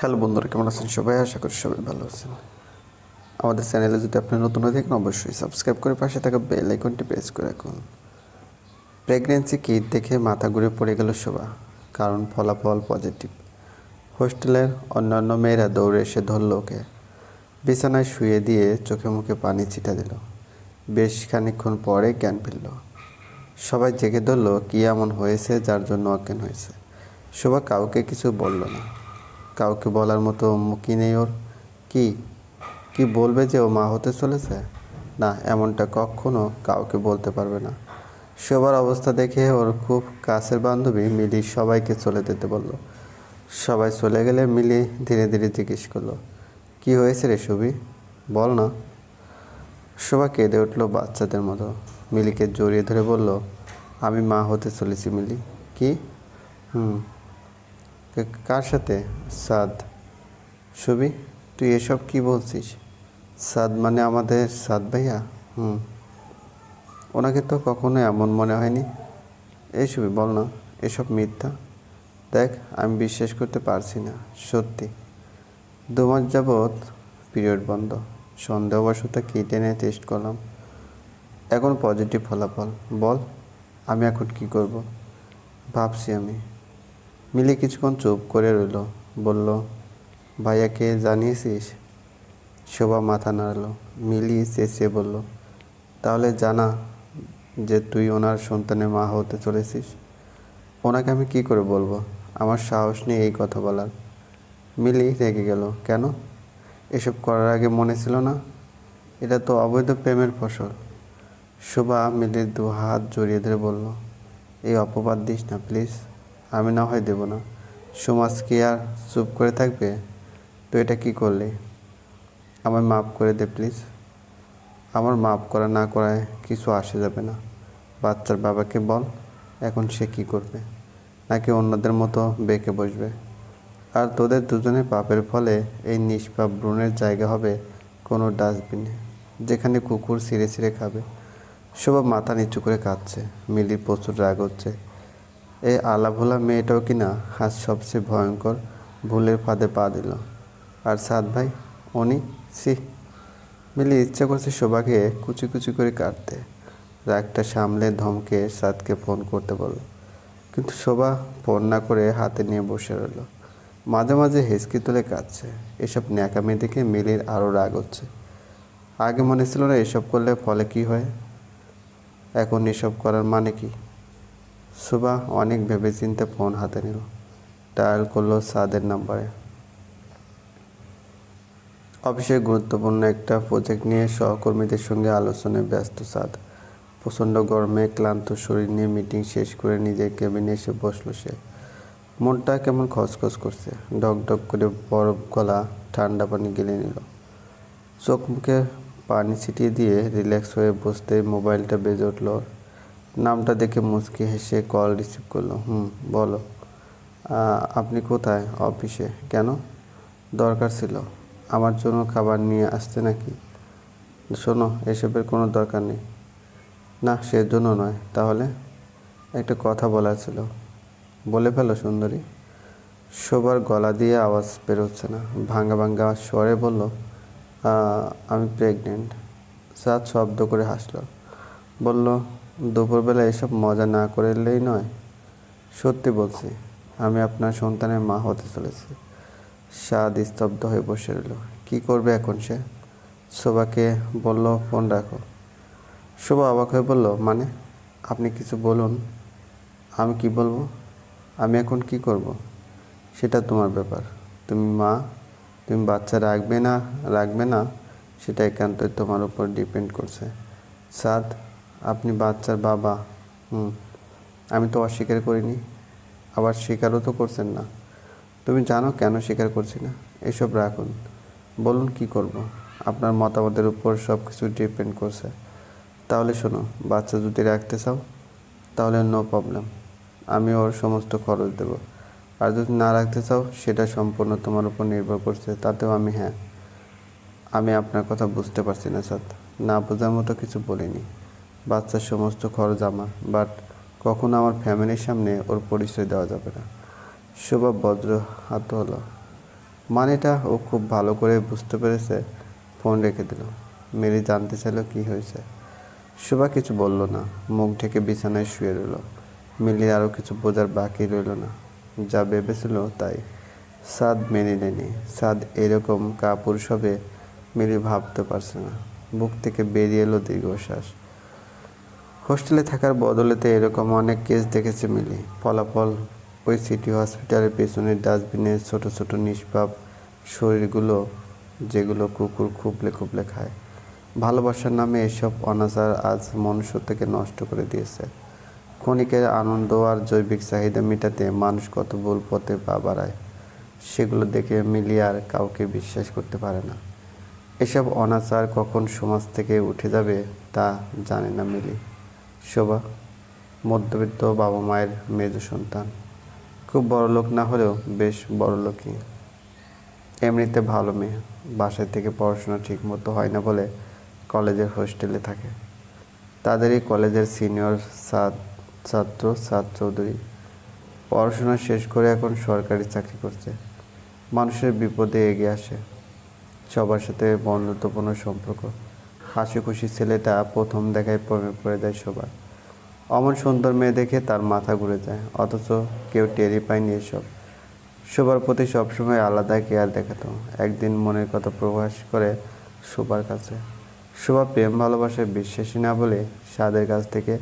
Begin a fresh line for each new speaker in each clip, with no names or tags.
Hello বন্ধুরা, কেমন আছেন সবাই? আশা করি সবাই ভালো আছেন। আমাদের চ্যানেলে যদি আপনি নতুন হয়ে থাকেন, অবশ্যই সাবস্ক্রাইব করে পাশে থাকা বেল আইকনটি প্রেস করে রাখুন। প্রেগনেন্সি কিট দেখে মাথা ঘুরে পড়ে গেল শোভা, কারণ ফলাফল পজিটিভ হোস্টেলের অন্যান্য মেয়েরা দৌড়ে এসে ধরল ওকে। বিছানায় শুয়ে দিয়ে চোখে মুখে পানি ছিটা দিল। বেশ খানিকক্ষণ পরে জ্ঞান ফিরল। সবাই জেগে ধরল, কী এমন হয়েছে যার জন্য অজ্ঞান হয়েছে? শোভা কাউকে কিছু বলল না। কাউকে বলার মতো মুখই নেই ওর। কি? কি বলবে যে ও মা হতে চলেছে? না, এমনটা কখনো কাউকে বলতে পারবে না। সবার অবস্থা দেখে ওর খুব কাছের বান্ধবী মিলি সবাইকে চলে যেতে বলল। সবাই চলে গেলে মিলি ধীরে ধীরে জিজ্ঞেস করল, কি হয়েছে রে সুবি? বল না। শোভা কেঁদে উঠল বাচ্চাদের মতো। মিলিকে জড়িয়ে ধরে বলল, আমি মা হতে চলেছি মিলি। কি? হুম। কার সাথে? সাদ। সুবি, তুই এসব কি বলছিস? সাদ মানে আমাদের সাদ ভাইয়া? হুম। ওনাকে তো কখনো এমন মনে হয়নি। এই সুবি, বল না, এসব মিথ্যা? দেখ, আমি বিশ্বাস করতে পারছি না, সত্যি। দু মাস যাবৎ পিরিয়ড বন্ধ। সন্দেহবশত কিট এনে টেস্ট করলাম। এখন পজিটিভ ফলাফল। বল, আমি এখন কি করব? ভাবছি আমি। মিলি কিছুক্ষণ চুপ করে রইল, বলল, ভাইয়াকে জানিয়েছিস? শোভা মাথা নাড়ালো। মিলি চেঁচিয়ে বলল, তাহলে জানা যে তুই ওনার সন্তানের মা হতে চলেছিস। ওনাকে আমি কি করে বলব? আমার সাহস নেই এই কথা বলার। মিলি রেগে গেল, কেন? এসব করার আগে মনে ছিল না? এটা তো অবৈধ প্রেমের ফসল। শোভা মিলির দু হাত জড়িয়ে ধরে বলল, এই অপবাদ দিস না, প্লিজ। আমি না হয় দেব না। সমাজ কি আর চুপ করে থাকবে? তো এটা কি করলি? আমায় মাফ করে দে, প্লিজ। আমার মাফ করা না করায় কিছু আসে যাবে না। বাচ্চার বাবাকে বল, এখন সে কি করবে? নাকি অন্যদের মতো বেঁকে বসবে? আর তোদের দুজনের পাপের ফলে এই নিষ্পাপ ভ্রূণের জায়গা হবে কোনো ডাস্টবিনে যেখানে কুকুর ছিঁড়ে ছিঁড়ে খাবে। শোভা মাথা নিচু করে কাঁদছে, মিলির প্রচুর রাগ হচ্ছে। এই আলাভোলা মেয়েটাও কিনা আজ সবচেয়ে ভয়ঙ্কর ভুলের ফাঁদে পা দিল। আর সাদ ভাই, উনি? সি মিলি ইচ্ছা করছে শোভাকে কুচি কুচি করে কাটতে। রাগটা সামলে ধমকে সাদকে ফোন করতে বলল। কিন্তু শোভা ফোন না করে হাতে নিয়ে বসে রইল। মাঝে মাঝে হেসকি তুলে কাঁদছে। এসব ন্যাকামি দেখে মিলির আরও রাগ হচ্ছে। আগে মনে ছিল না এসব করলে ফলে কি হয়? এখন এসব করার মানে কি? সুবা, অনেক ভেবেচিন্তে ফোন হাতে নিল। ডায়াল করল সাদের নাম্বারে। অফিসে গুরুত্বপূর্ণ একটা প্রজেক্ট নিয়ে সহকর্মীদের সঙ্গে আলোচনায় ব্যস্ত সাদ। প্রচণ্ড গরমে ক্লান্ত শরীর নিয়ে মিটিং শেষ করে নিজের কেবিনে এসে বসল সে। মনটা কেমন খসখস করছে। ডক ডক করে বরফ গলা ঠান্ডা পানি গেলে নিল। চোখ মুখে পানি ছিটিয়ে দিয়ে রিল্যাক্স হয়ে বসতে মোবাইলটা বেজে উঠল। নামটা দেখে মুচকি হেসে কল রিসিভ করল। হুম বলো। আপনি কোথায়? অফিসে কেন? দরকার ছিল। আমার জন্য খাবার নিয়ে আসতে নাকি? শোনো এসবের কোনো দরকার নেই। না সেজন্য নয়। তাহলে? একটা কথা বলার ছিল। বলে ফেলো সুন্দরী। শোবার গলা দিয়ে আওয়াজ বেরোচ্ছে না। ভাঙ্গা ভাঙ্গা স্বরে বলল "আহ, আমি প্রেগনেন্ট সাত শব্দ করে হাসলো। বলল দুপুরবেলা এসব মজা না করলেই নয়। সত্যি বলছি, আমি আপনার সন্তানের মা হতে চলেছি। সাদ স্তব্ধ হয়ে বসে রইল। কী করবে এখন সে? শোভাকে বলল, ফোন রাখো। শোভা অবাক হয়ে বলল মানে? আপনি কিছু বলুন। আমি কি বলব? আমি এখন কি করব? সেটা তোমার ব্যাপার। তুমি মা, তুমি বাচ্চা রাখবে না রাখবে না, সেটা একান্তই তোমার উপর ডিপেন্ড করছে। সাদ আপনি বাচ্চার বাবা, হুম, আমি তো অস্বীকার করিনি, আবার স্বীকারও তো করছেন না। তুমি জানো কেন স্বীকার করছি না? এসব রাখুন। বলুন কি করব? আপনার মতামতের উপর সব কিছু ডিপেন্ড করছে। তাহলে শোনো, বাচ্চা যদি রাখতে চাও, তাহলে নো প্রবলেম আমি ওর সমস্ত খরচ দেব। আর যদি না রাখতে চাও, সেটা সম্পূর্ণ তোমার উপর নির্ভর করছে। তাতেও আমি হ্যাঁ। আমি আপনার কথা বুঝতে পারছি না স্যার না বোঝার মতো কিছু বলিনি। বাচ্চার সমস্ত খরচ আমার। বাট কখনো আমার ফ্যামিলির সামনে ওর পরিচয় দেওয়া যাবে না। শোভা বজ্র হাত হলো মানেটা ও খুব ভালো করে বুঝতে পেরেছে ফোন রেখে দিল। মেরি জানতে চাইল কি হয়েছে। শোভা কিছু বলল না, মুখ ঢেকে বিছানায় শুয়ে রইল। মিলি আরও কিছু বোঝার বাকি রইল না। যা ভেবেছিল তাই। সাদ মেনে নেয়নি। সাদ এরকম কাপুরুষ হবে, মিলি ভাবতে পারছে না। বুক থেকে বেরিয়ে এলো দীর্ঘশ্বাস। হোস্টেলে থাকার বদলেতে এরকম অনেক কেস দেখেছে মিলি। ফলাফল ওই সিটি হসপিটালের পেছনের ডাস্টবিনে ছোট ছোট নিষ্পাপ শরীরগুলো যেগুলো কুকুর খুবলে খুবলে খায়। ভালোবাসার নামে এসব অনাচার আজ মনুষ্যত্বকে নষ্ট করে দিয়েছে। ক্ষণিকের আনন্দ আর জৈবিক চাহিদা মেটাতে মানুষ কত ভুল পথে পা বাড়ায়, সেগুলো দেখে মিলি আর কাউকে বিশ্বাস করতে পারে না। এসব অনাচার কখন সমাজ থেকে উঠে যাবে তা জানে না মিলি। শোভা, মধ্যবিত্ত বাবা মায়ের মেজ সন্তান। খুব বড় লোক না হলেও বেশ বড় লোকই। এমনিতে ভালো মেয়ে, বাসায় থেকে পড়াশোনা ঠিকমতো হয় না বলে কলেজের হোস্টেলে থাকে। তাদেরই কলেজের সিনিয়র ছাত্র সাদ চৌধুরী। পড়াশোনা শেষ করে এখন সরকারি চাকরি করছে। মানুষের বিপদে এগিয়ে আসে। সবার সাথে বন্ধুত্বপূর্ণ সম্পর্ক। হাসি খুশি ছেলেটা প্রথম দেখায় প্রেমে পড়ে যায় সবার। অমন সুন্দর মেয়ে দেখে তার মাথা ঘুরে যায়, অথচ কেউ টেরি পায়নি এসব। শোবার প্রতি সবসময় আলাদা কেয়ার দেখাতো, একদিন মনের কথা প্রকাশ করে শোবার কাছে। শোভা প্রেম ভালোবাসায় বিশ্বাসী না বলে সাদের কাছ থেকে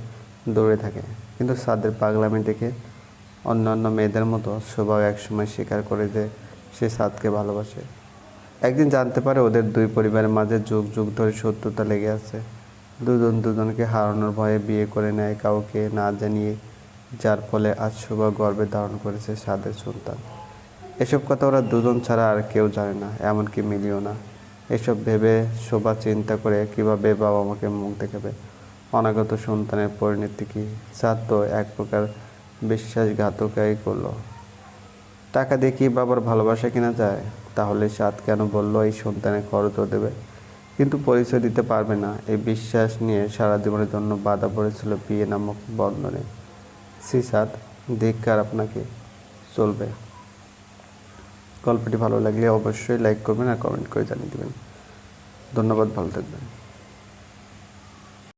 দৌড়ে থাকে, কিন্তু সাদের পাগলামি দেখে অন্যান্য মেয়েদের মতো শোভাও একসময় স্বীকার করে যে সে সাদকে ভালোবাসে। একদিন জানতে পারে ওদের দুই পরিবারের মাঝে যুগ যুগ ধরে শত্রুতা লেগে আছে। দুজন দুজনকে হারানোর ভয়ে বিয়ে করে নেয় কাউকে না জানিয়ে, যার ফলে আজ শোভা গর্বে ধারণ করেছে সাদের সন্তান। এসব কথা ওরা দুজন ছাড়া আর কেউ জানে না, এমনকি মিলিও না। এসব ভেবে শোভা চিন্তা করে কীভাবে বাবা মাকে মুখ দেখাবে? অনাগত সন্তানের পরিণতি কি? সাদ তো এক প্রকার বিশ্বাসঘাতকাই করল। টাকা দিয়ে কি বাবার ভালোবাসা কিনা যায়? তাহলে সাত কেন বলল? এই সন্তানের খরচ দেবে। কিন্তু পরিচয় দিতে পারবে না। এই বিশ্বাস নিয়ে সারা জীবনের জন্য বাধা পড়েছিল বিয়ে নামক বন্ধনে। সি সাত ধিক্কার আপনাকে চলবে। গল্পটি ভালো লাগলে অবশ্যই লাইক করবেন আর কমেন্ট করে জানিয়ে দেবেন। ধন্যবাদ, ভালো থাকবেন।